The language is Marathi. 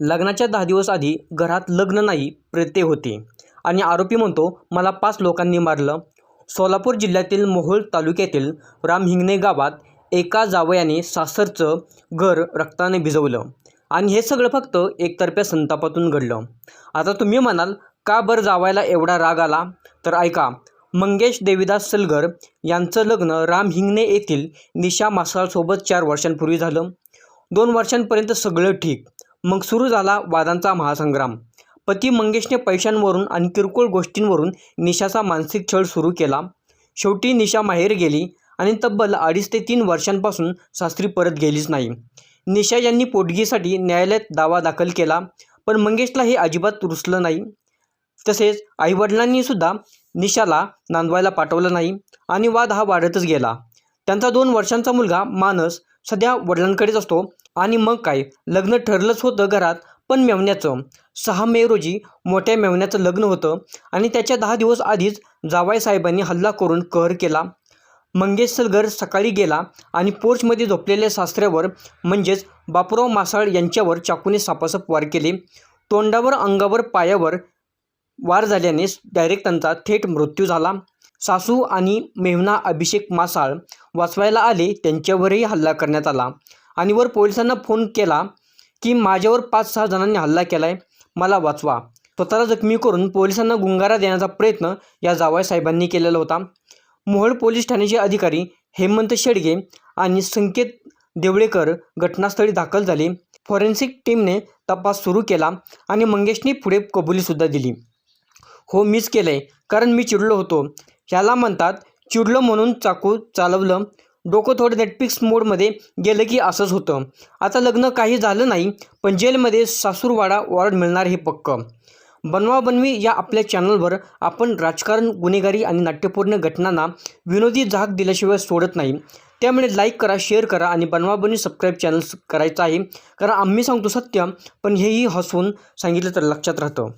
लग्नाच्या दहा दिवस आधी घरात लग्न नाही प्रत्यय होते. आणि आरोपी म्हणतो मला पाच लोकांनी मारलं. सोलापूर जिल्ह्यातील मोहोळ तालुक्यातील रामहिंगणे गावात एका जावयाने सासरचं घर रक्ताने भिजवलं. आणि हे सगळं फक्त एकतर्फ्या संतापातून घडलं. आता तुम्ही म्हणाल का बरं जावायला एवढा राग आला? तर ऐका मंगेश देवीदास सलगर यांचं लग्न रामहिंगणे येथील निशा मासाळसोबत चार वर्षांपूर्वी झालं. दोन वर्षांपर्यंत सगळं ठीक. मग सुरू झाला वादांचा महासंग्राम. पती मंगेशने पैशांवरून आणि किरकोळ गोष्टींवरून निशाचा मानसिक छळ सुरू केला. शेवटी निशा माहेर गेली आणि तब्बल अडीच ते तीन वर्षांपासून सासरी परत गेलीच नाही. निशा यांनी पोटगीसाठी न्यायालयात दावा दाखल केला पण मंगेशला हे अजिबात रुसलं नाही. तसेच आईवडिलांनी सुद्धा निशाला नांदवायला पाठवलं नाही आणि वाद हा वाढतच गेला. त्यांचा दोन वर्षांचा मुलगा मानस सध्या वडिलांकडेच असतो आणि मग काय? लग्न ठरलंच होतं घरात पण मेवण्याचं. सहा मे रोजी मोठ्या मेवण्याचं लग्न होतं आणि त्याच्या दहा दिवस आधीच जावाई साहेबांनी हल्ला करून कहर केला. मंगेश सलगर सकाळी गेला आणि पोर्चमध्ये झोपलेल्या सासऱ्यावर म्हणजेच बापूराव मासाळ यांच्यावर चाकूने सापासप वार केले. तोंडावर अंगावर पायावर वार झाल्याने डायरेक्ट त्यांचा थेट मृत्यू झाला. सासू आणि मेहना अभिषेक मासाळ वाचवायला आले त्यांच्यावरही हल्ला करण्यात आला. आणि वर पोलिसांना फोन केला की माझ्यावर पाच सहा जणांनी हल्ला केला आहे मला वाचवा. स्वतःला जखमी करून पोलिसांना गुंगारा देण्याचा प्रयत्न या जावाई साहेबांनी केलेला होता. मोहोळ पोलीस ठाण्याचे अधिकारी हेमंत शेडगे आणि संकेत देवळेकर घटनास्थळी दाखल झाले. फॉरेन्सिक टीमने तपास सुरू केला आणि मंगेशने पुढे कबुलीसुद्धा दिली. हो मीच केलं आहे कारण मी चिडलो होतो. ह्याला म्हणतात चिडलो म्हणून चाकू चालवलं डोकं थोडं नेटफ्लिक्स मोडमध्ये गेलं की असंच होतं. आता लग्न काही झालं नाही पण जेलमध्ये सासूरवाडा वॉर्ड मिळणार हे पक्क. बनवाबनवी या आपल्या चॅनलवर आपण राजकारण गुन्हेगारी आणि नाट्यपूर्ण घटनांना विनोदी झाक दिल्याशिवाय सोडत नाही. त्यामुळे लाईक करा शेअर करा आणि बनवाबनवी सबस्क्राईब चॅनल करायचं आहे. कारण आम्ही सांगतो सत्य पण हेही हसवून सांगितलं तर लक्षात राहतं.